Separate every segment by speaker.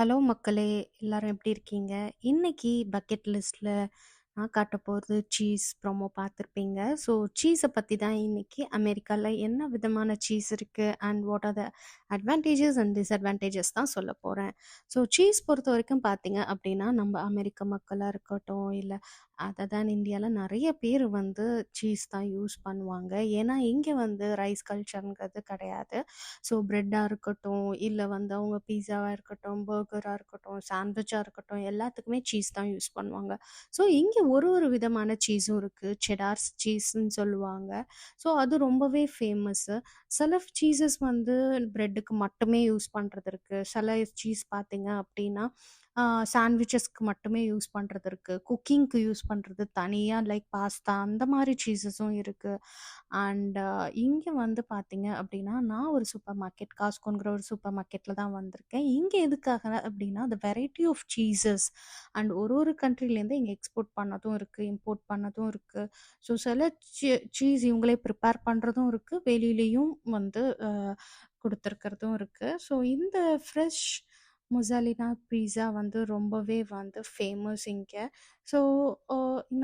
Speaker 1: Hello மக்களே! எல்லாரும் எப்படி இருக்கீங்க? இன்னைக்கு பக்கெட் லிஸ்ட்ல நான் போகிறது சீஸ் ப்ரோமோ பார்த்துருப்பீங்க ஸோ சீஸை பற்றி தான் இன்னைக்கு அமெரிக்காவில் என்ன விதமான சீஸ் இருக்குது and what are the advantages and disadvantages தான் சொல்லப் போகிறேன் ஸோ சீஸ் பொறுத்த வரைக்கும் பார்த்தீங்க அப்படின்னா, நம்ம அமெரிக்க மக்களாக இருக்கட்டும், இல்லை அதை தான் இந்தியாவில் நிறைய பேர் வந்து சீஸ் தான் யூஸ் பண்ணுவாங்க. ஏன்னா, இங்கே வந்து ரைஸ் கல்ச்சர்ங்கிறது கிடையாது. ஸோ ப்ரெட்டாக இருக்கட்டும், இல்லை வந்து அவங்க பீஸாவாக இருக்கட்டும், பர்கராக இருக்கட்டும், சாண்ட்விச்சாக இருக்கட்டும், எல்லாத்துக்குமே சீஸ் தான் யூஸ் பண்ணுவாங்க. ஸோ இங்கே ஒரு ஒரு விதமான சீஸும் இருக்குது செடார்ஸ் சீஸ்ன்னு சொல்லுவாங்க. ஸோ அது ரொம்பவே ஃபேமஸ்ஸு சில சீஸஸ் வந்து ப்ரெட்டுக்கு மட்டுமே யூஸ் பண்ணுறது இருக்குது சில சீஸ் பார்த்தீங்க அப்படின்னா, சாண்ட்விச்சஸ்க்கு மட்டுமே யூஸ் பண்ணுறதுக்கு குக்கிங்க்கு யூஸ் பண்ணுறது தனியாக லைக் பாஸ்தா அந்த மாதிரி சீஸஸும் இருக்குது அண்ட் இங்கே வந்து பார்த்தீங்க அப்படின்னா, நான் ஒரு சூப்பர் மார்க்கெட் காஸ்கோங்கிற ஒரு சூப்பர் மார்க்கெட்டில் தான் வந்திருக்கேன். இங்கே எதுக்காக அப்படின்னா, the variety of cheeses and ஒரு ஒரு கண்ட்ரிலேருந்து இங்கே எக்ஸ்போர்ட் பண்ண பண்ணதும் இருக்குது இம்போர்ட் பண்ணதும் இருக்கு. ஸோ சில சீ சீஸ் இவங்களே ப்ரிப்பேர் பண்றதும் இருக்கு. வெளியிலயும் வந்து கொடுத்துருக்கிறதும் இருக்குது இருக்கு. ஸோ இந்த ஃப்ரெஷ் மொசாலினா பீஸா வந்து ரொம்பவே வந்து ஃபேமஸ் இங்கே ஸோ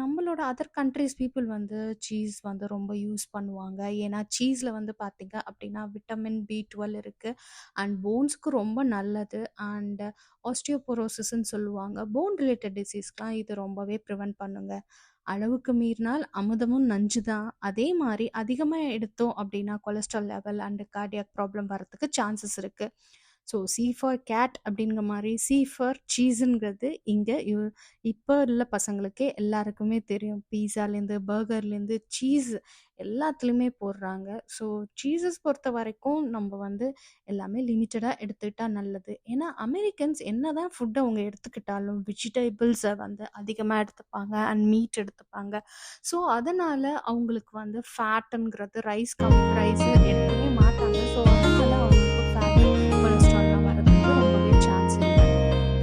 Speaker 1: நம்ம நம்மளோட அதர் கண்ட்ரீஸ் பீப்பிள் வந்து சீஸ் வந்து ரொம்ப யூஸ் பண்ணுவாங்க. ஏன்னா சீஸில் வந்து பார்த்தீங்க அப்படின்னா, விட்டமின் பி டுவெல் இருக்குது அண்ட் போன்ஸ்க்கு ரொம்ப நல்லது. அண்ட் ஆஸ்டியோபோரோசிஸ்ன்னு சொல்லுவாங்க. போன் ரிலேட்டட் டிசீஸ்க்குலாம் இது ரொம்பவே ப்ரிவெண்ட் பண்ணுங்க. அளவுக்கு மீறினால் அமுதமும் நஞ்சு தான். அதே மாதிரி அதிகமாக எடுத்தோம் அப்படின்னா cholesterol level and cardiac problem வரத்துக்கு சான்சஸ் இருக்குது ஸோ சி ஃபார் கேட் அப்படிங்கிற மாதிரி சி ஃபார் சீஸுங்கிறது இங்கே யூ இப்போ உள்ள பசங்களுக்கே எல்லாருக்குமே தெரியும். பீஸாலேருந்து, பர்கர்லேருந்து, சீஸ் எல்லாத்துலேயுமே போடுறாங்க. ஸோ சீஸஸ் பொறுத்தவரைக்கும் நம்ம வந்து எல்லாமே லிமிட்டடாக எடுத்துக்கிட்டால் நல்லது. ஏன்னா அமெரிக்கன்ஸ் என்ன தான் ஃபுட்டை அவங்க எடுத்துக்கிட்டாலும் வெஜிடபிள்ஸை வந்து அதிகமாக எடுத்துப்பாங்க அண்ட் மீட் எடுத்துப்பாங்க. ஸோ அதனால் அவங்களுக்கு வந்து ஃபேட்டுங்கிறது ரைஸ் கம் ரைஸ் எடுக்கவே மாட்டாங்க.